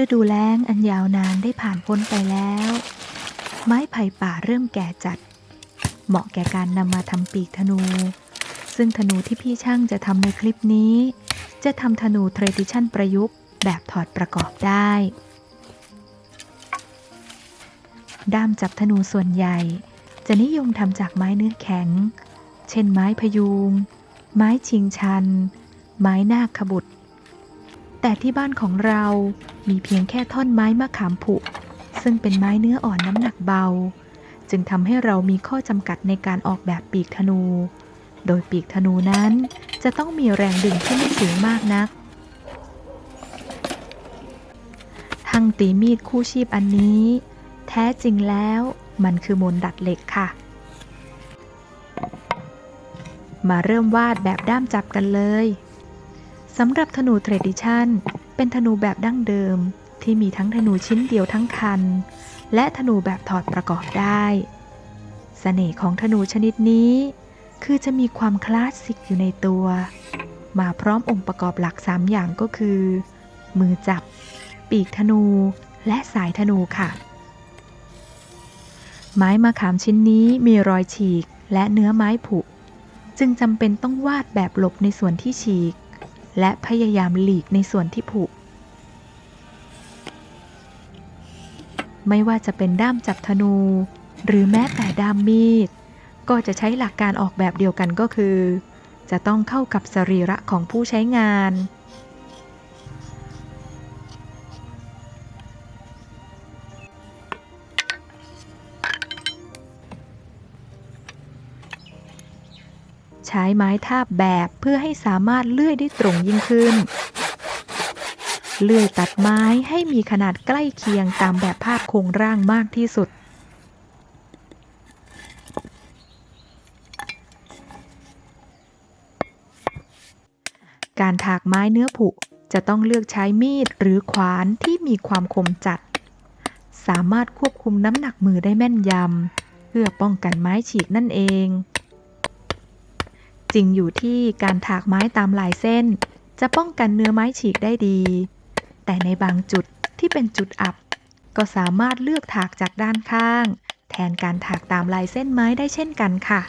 ฤดูแล้งอันยาวนานได้ผ่านพ้นไปแล้ว ไม้ไผ่ป่าเริ่มแก่จัด เหมาะแก่การนำมาทำปีกธนู ซึ่งธนูที่พี่ช่างจะทำในคลิปนี้ จะทำธนูเทรดิชันประยุกต์ แบบถอดประกอบได้ ด้ามจับธนูส่วนใหญ่ จะนิยมทำจากไม้เนื้อแข็ง เช่นไม้พยูงไม้ชิงชัน ไม้นาคขบุตรแต่ที่บ้านของเรา มีเพียงแค่ท่อนไม้มะขามผุ ซึ่งเป็นไม้เนื้ออ่อนน้ำหนักเบา จึงทำให้เรามีข้อจำกัดในการออกแบบปีกธนู โดยปีกธนูนั้นจะต้องมีแรงดึงที่ไม่สูงมากนัก ทั้งตีมีดคู่ชีพอันนี้ แท้จริงแล้วมันคือมนดัดเหล็กค่ะ มาเริ่มวาดแบบด้ามจับกันเลยสำหรับธนูเทรดิชัน เป็นธนูแบบดั้งเดิมที่มีทั้งธนูชิ้นเดียวทั้งคัน และธนูแบบถอดประกอบได้เสน่ห์ของธนูชนิดนี้ คือจะมีความคลาสสิกอยู่ในตัว มาพร้อมองค์ประกอบหลัก 3 อย่างก็คือ มือจับ ปีกธนู และสายธนูค่ะ ไม้มะขามชิ้นนี้มีรอยฉีกและเนื้อไม้ผุ จึงจำเป็นต้องวาดแบบหลบในส่วนที่ฉีก และพยายามหลีกในส่วนที่ผุ ไม่ว่าจะเป็นด้ามจับธนู หรือแม้แต่ด้ามมีด ก็จะใช้หลักการออกแบบเดียวกันก็คือ จะต้องเข้ากับสรีระของผู้ใช้งาน ใช้ไม้ทาบแบบเพื่อให้สามารถเลื่อยได้ตรงยิ่งขึ้น เลื่อยตัดไม้ให้มีขนาดใกล้เคียงตามแบบภาพโครงร่างมากที่สุดการถากไม้เนื้อผุจะต้องเลือกใช้มีดหรือขวานที่มีความคมจัด สามารถควบคุมน้ำหนักมือได้แม่นยำ เพื่อป้องกันไม้ฉีกนั่นเอง จริงอยู่ที่การถากไม้ตามลายเส้น จะป้องกันเนื้อไม้ฉีกได้ดี แต่ในบางจุดที่เป็นจุดอับ ก็สามารถเลือกถากจากด้านข้าง แทนการถากตามลายเส้นไม้ได้เช่นกันค่ะ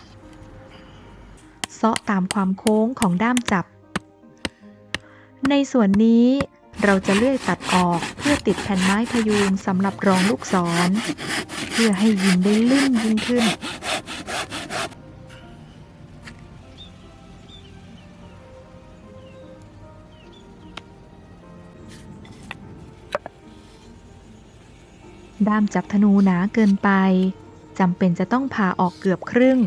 เซาะตามความโค้งของด้ามจับ ในส่วนนี้เราจะเลื่อยตัดออกเพื่อติดแผ่นไม้พยุงสำหรับรองลูกศร เพื่อให้ยิงได้ลื่นยิ่งขึ้น ด้ามจับธนูหนาเกินไปจำเป็นจะต้องผ่าออกเกือบครึ่ง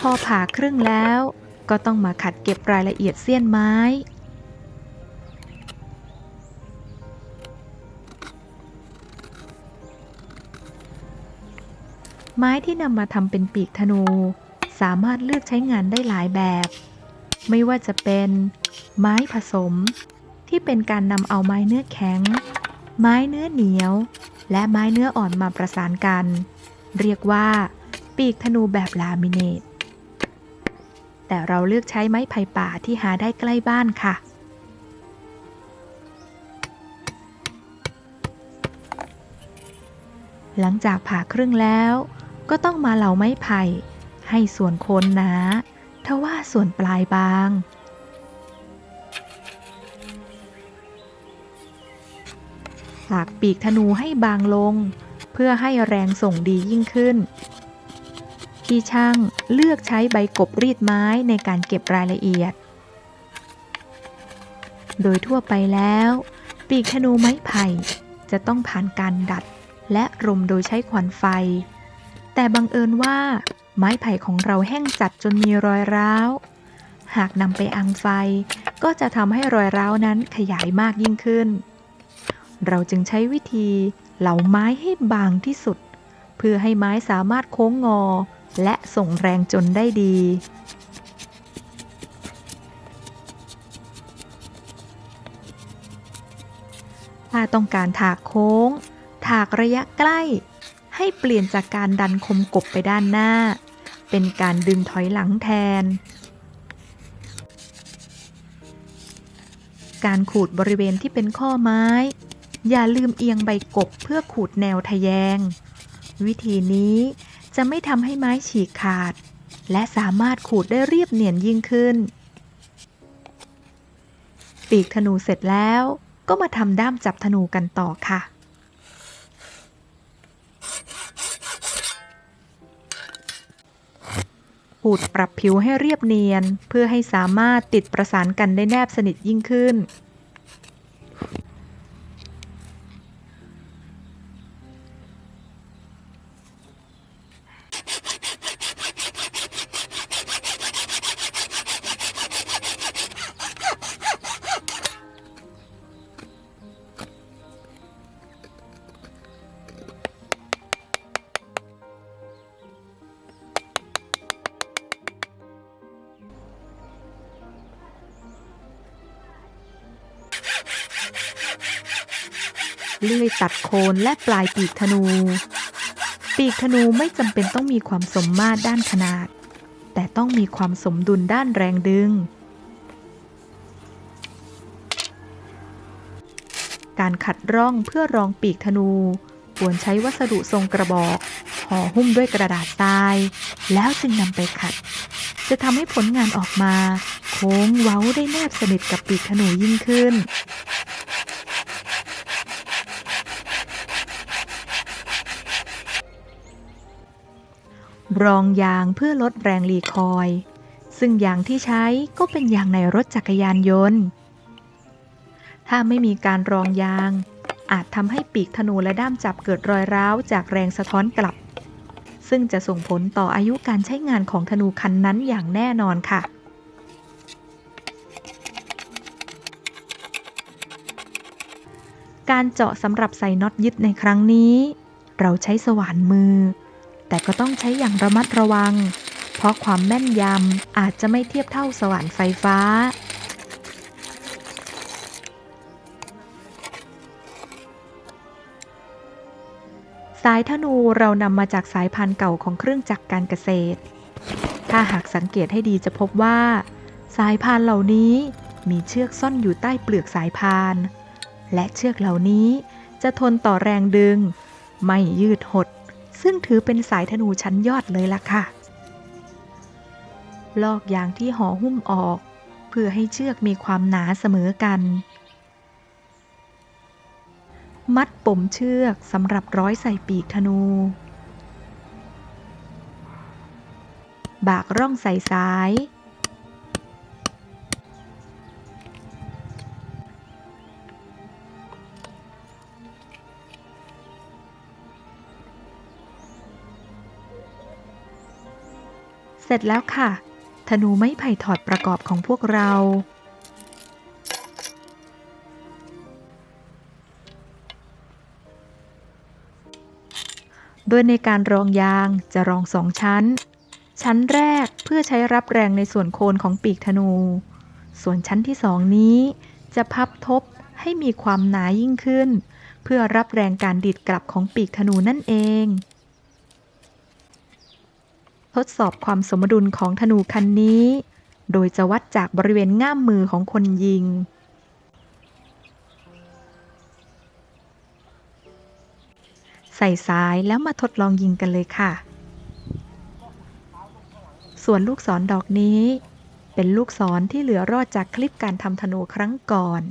พอผ่าครึ่งแล้วก็ต้องมาขัดเก็บรายละเอียดเสี้ยนไม้ ไม้ที่นำมาทำเป็นปีกธนู สามารถเลือกใช้งานได้หลายแบบ ไม่ว่าจะเป็นไม้ผสม ที่เป็นการนำเอาไม้เนื้อแข็ง ไม้เนื้อเหนียว และไม้เนื้ออ่อนมาประสานกัน เรียกว่า ปีกธนูแบบลามิเนต แต่เราเลือกใช้ไม้ไผ่ป่าที่หาได้ใกล้บ้านค่ะหลังจากผ่าครึ่งแล้ว ก็ต้องมาเหลาไม้ไผ่ให้ส่วนโคนหนาทว่าส่วนปลายบาง หากปีกธนูให้บางลง เพื่อให้แรงส่งดียิ่งขึ้นพี่ช่างเลือกใช้ใบกบรีดไม้ในการเก็บรายละเอียด โดยทั่วไปแล้ว ปีกธนูไม้ไผ่จะต้องผ่านการดัดและรมโดยใช้ควันไฟ แต่บังเอิญว่าไม้ไผ่ของเราแห้งจัดจนมีรอยร้าว หากนำไปอังไฟ ก็จะทำให้รอยร้าวนั้นขยายมากยิ่งขึ้น เราจึงใช้วิธีเหลาไม้ให้บางที่สุด เพื่อให้ไม้สามารถโค้งงอ และส่งแรงจนได้ดี ถ้าต้องการถากโค้ง ถากระยะใกล้ ให้เปลี่ยนจากการดันคมกบไปด้านหน้า เป็นการดึงถอยหลังแทน การขูดบริเวณที่เป็นข้อไม้ อย่าลืมเอียงใบกบเพื่อขูดแนวทะแยง วิธีนี้จะไม่ทำให้ไม้ฉีกขาด และสามารถขูดได้เรียบเนียนยิ่งขึ้น ปีกธนูเสร็จแล้วก็มาทำด้ามจับธนูกันต่อค่ะ ขูดปรับผิวให้เรียบเนียน เพื่อให้สามารถติดประสานกันได้แนบสนิทยิ่งขึ้น เลื่อยตัดโคนและปลายปีกธนู ปีกธนูไม่จำเป็นต้องมีความสมมาตรด้านขนาด แต่ต้องมีความสมดุลด้านแรงดึง การขัดร่องเพื่อรองปีกธนูควรใช้วัสดุทรงกระบอกห่อหุ้มด้วยกระดาษทราย แล้วจึงนำไปขัด จะทำให้ผลงานออกมา โค้งเว้าได้แนบสนิทกับปีกธนูยิ่งขึ้น รองยางเพื่อลดแรงรีคอยล์ซึ่งยางที่ใช้ก็เป็นยางในรถจักรยานยนต์ ถ้าไม่มีการรองยาง อาจทำให้ปีกธนูและด้ามจับเกิดรอยร้าวจากแรงสะท้อนกลับ ซึ่งจะส่งผลต่ออายุการใช้งานของธนูคันนั้นอย่างแน่นอนค่ะการเจาะสำหรับใส่น็อตยึดในครั้งนี้ เราใช้สว่านมือ แต่ก็ต้องใช้อย่างระมัดระวัง เพราะความแม่นยำอาจจะไม่เทียบเท่าสว่านไฟฟ้า สายธนูเรานำมาจากสายพันธุ์เก่าของเครื่องจักรการเกษตร ถ้าหากสังเกตให้ดีจะพบว่า สายพานเหล่านี้มีเชือกซ่อนอยู่ใต้เปลือกสายพาน และเชือกเหล่านี้จะทนต่อแรงดึง ไม่ยืดหด ซึ่งถือเป็นสายธนูชั้นยอดเลยล่ะค่ะ ลอกยางที่ห่อหุ้มออก เพื่อให้เชือกมีความหนาเสมอกัน มัดปมเชือกสำหรับร้อยใส่ปีกธนู บากร่องใส่สาย เสร็จแล้วค่ะ ธนูไม้ไผ่ถอดประกอบของพวกเรา โดยในการรองยางจะรองสองชั้น ชั้นแรกเพื่อใช้รับแรงในส่วนโคนของปีกธนู ส่วนชั้นที่สองนี้จะพับทบให้มีความหนายิ่งขึ้น เพื่อรับแรงการดีดกลับของปีกธนูนั่นเอง ทดสอบความสมดุลของธนูคันนี้ โดยจะวัดจากบริเวณง่ามมือของคนยิง ใส่สายแล้วมาทดลองยิงกันเลยค่ะ ส่วนลูกศรดอกนี้ เป็นลูกศรที่เหลือรอดจากคลิปการทำธนูครั้งก่อน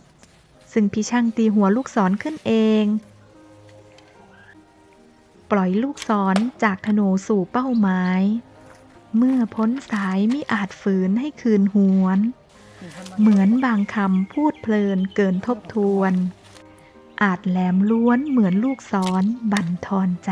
ซึ่งพี่ช่างตีหัวลูกศรขึ้นเองปล่อยลูกศรจากธนูสู่เป้าหมาย เมื่อพ้นสายมิอาจฝืนให้คืนหวน เหมือนบางคำพูดเพลินเกินทบทวน อาจแหลมล้วนเหมือนลูกซ้อนบั่นทอนใจ